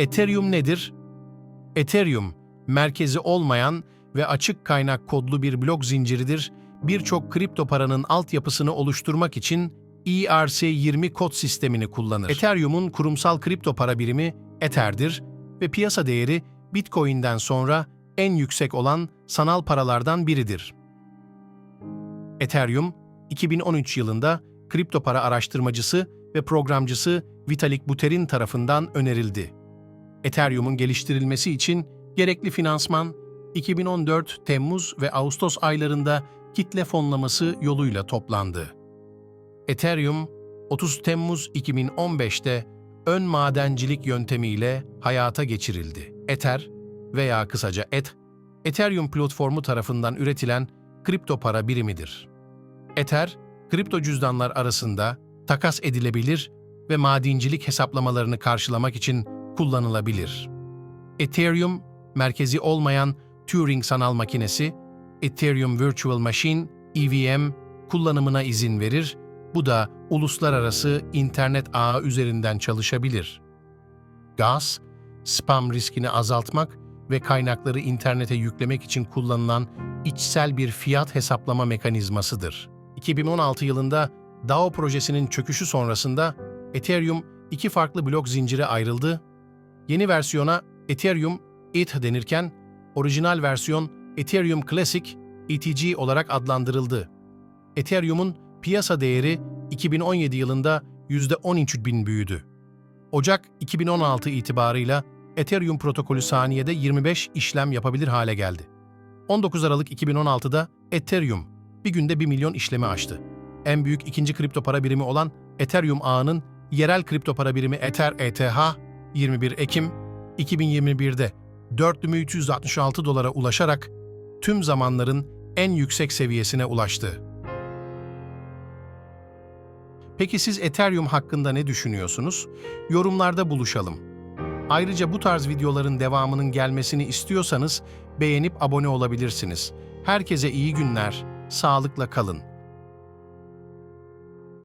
Ethereum nedir? Ethereum, merkezi olmayan ve açık kaynak kodlu bir blok zinciridir. Birçok kripto paranın altyapısını oluşturmak için E ERC20 kod sistemini kullanır. Ethereum'un kurumsal kripto para birimi Ether'dir ve piyasa değeri Bitcoin'den sonra en yüksek olan sanal paralardan biridir. Ethereum, 2013 yılında kripto para araştırmacısı ve programcısı Vitalik Buterin tarafından önerildi. Ethereum'un geliştirilmesi için gerekli finansman 2014 Temmuz ve Ağustos aylarında kitle fonlaması yoluyla toplandı. Ethereum, 30 Temmuz 2015'te ön madencilik yöntemiyle hayata geçirildi. Ether veya kısaca ETH, Ethereum platformu tarafından üretilen kripto para birimidir. Ether, kripto cüzdanlar arasında takas edilebilir ve madencilik hesaplamalarını karşılamak için kullanılabilir. Ethereum, merkezi olmayan Turing sanal makinesi, Ethereum Virtual Machine, EVM, kullanımına izin verir, bu da uluslararası internet ağı üzerinden çalışabilir. Gas, spam riskini azaltmak ve kaynakları internete yüklemek için kullanılan içsel bir fiyat hesaplama mekanizmasıdır. 2016 yılında DAO projesinin çöküşü sonrasında Ethereum iki farklı blok zincire ayrıldı. Yeni versiyona Ethereum ETH denirken orijinal versiyon Ethereum Classic ETG olarak adlandırıldı. Ethereum'un piyasa değeri 2017 yılında %13 bin büyüdü. Ocak 2016 itibarıyla Ethereum protokolü saniyede 25 işlem yapabilir hale geldi. 19 Aralık 2016'da Ethereum bir günde 1 milyon işlemi aştı. En büyük ikinci kripto para birimi olan Ethereum ağının yerel kripto para birimi Ether ETH 21 Ekim 2021'de 4366 dolara ulaşarak tüm zamanların en yüksek seviyesine ulaştı. Peki siz Ethereum hakkında ne düşünüyorsunuz? Yorumlarda buluşalım. Ayrıca bu tarz videoların devamının gelmesini istiyorsanız beğenip abone olabilirsiniz. Herkese iyi günler, sağlıkla kalın.